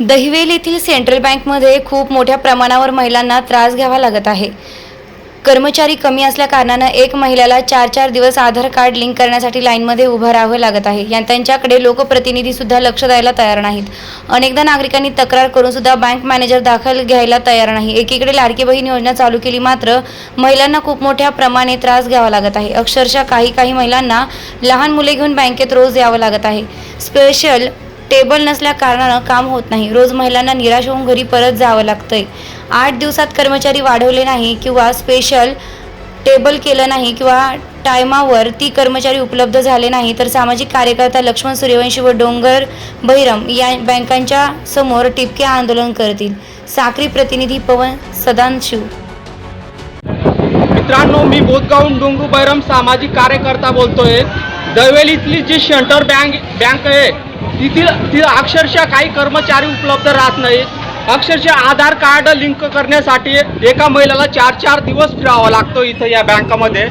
दहिवेल येथील सेंट्रल बँकमध्ये खूप मोठ्या प्रमाणावर महिलांना त्रास घ्यावा लागत आहे. कर्मचारी कमी असल्या कारणानं एक महिलेला चार चार दिवस आधार कार्ड लिंक करण्यासाठी लाईनमध्ये उभं राहावं लागत आहे. या त्यांच्याकडे लोकप्रतिनिधीसुद्धा लक्ष द्यायला तयार नाहीत. अनेकदा नागरिकांनी तक्रार करूनसुद्धा बँक मॅनेजर दाखल घ्यायला तयार नाही. एकीकडे लाडकी बहीण योजना चालू केली मात्र महिलांना खूप मोठ्या प्रमाणे त्रास घ्यावा लागत आहे. अक्षरशः काही काही महिलांना लहान मुले घेऊन बँकेत रोज यावं लागत आहे. स्पेशल टेबल नसल्या कारणानं काम होत नाही. रोज महिलांना निराश होऊन घरी परत जावं लागतंय. आठ दिवसात कर्मचारी वाढवले नाही किंवा स्पेशल टेबल केलं नाही किंवा टायमावर ती कर्मचारी उपलब्ध झाले नाही तर सामाजिक कार्यकर्ता लक्ष्मण सूर्यवंशी व डोंगर बहिरम या बँकांच्या समोर टिपके आंदोलन करतील. साक्री प्रतिनिधी पवन सदानशिव मित्रांनो मी बोधगावून डोंगरू बैरम सामाजिक कार्यकर्ता बोलतोय. दवेलीतली जी शंटर बँक बँक आहे तिथील तिथं अक्षरशः काही कर्मचारी उपलब्ध राहत नाहीत. अक्षरशः आधार कार्ड लिंक करण्यासाठी एका महिलेला चार चार दिवस फिरावं लागतो इथं या बँकामध्ये.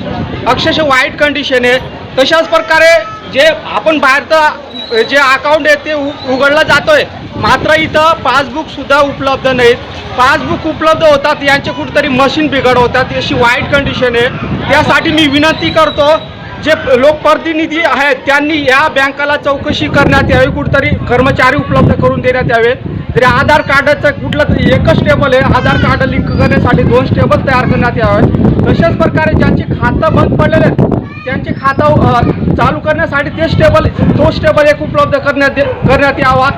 अक्षरशः वाईट कंडिशन आहे. तशाच प्रकारे जे आपण बाहेरचं जे अकाउंट आहे ते उ- उघडलं जातोय. मात्र इथं पासबुक सुद्धा उपलब्ध नाहीत. पासबुक उपलब्ध होतात यांचे कुठेतरी मशीन बिघड होतात अशी वाईट कंडिशन आहे. त्यासाठी मी विनंती करतो जे लोकप्रतिनिधी आहेत त्यांनी या बँकाला चौकशी करण्यात यावी कुठतरी कर्मचारी उपलब्ध करून देण्यात यावे. तरी आधार कार्डाचं कुठलं तरी एकच टेबल आहे आधार कार्ड लिंक करण्यासाठी दोन टेबल तयार करण्यात यावे. तशाच प्रकारे ज्यांचे खातं बंद पडलेले आहेत त्यांचे खातं चालू करण्यासाठी तेच टेबल तोच टेबल एक उपलब्ध करण्यात करण्यात यावा.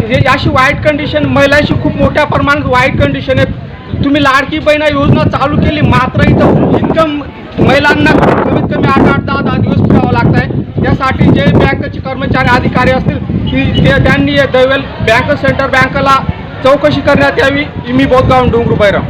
हे अशी वाईट कंडिशन महिलांशी खूप मोठ्या प्रमाणात वाईट कंडिशन आहे तुम्ही लाडकी बहिणा योजना चालू केली मात्र इथं इन्कम महिलांना कमीत आठ आठ दहा दहा दिवस फिरावं लागत आहे त्यासाठी जे बँकेचे कर्मचारी अधिकारी असतील ती ते त्यांनी दैवेल बँक सेंटर बँकेला चौकशी करण्यात यावी. मी बोधगाव डोंगरू बैराम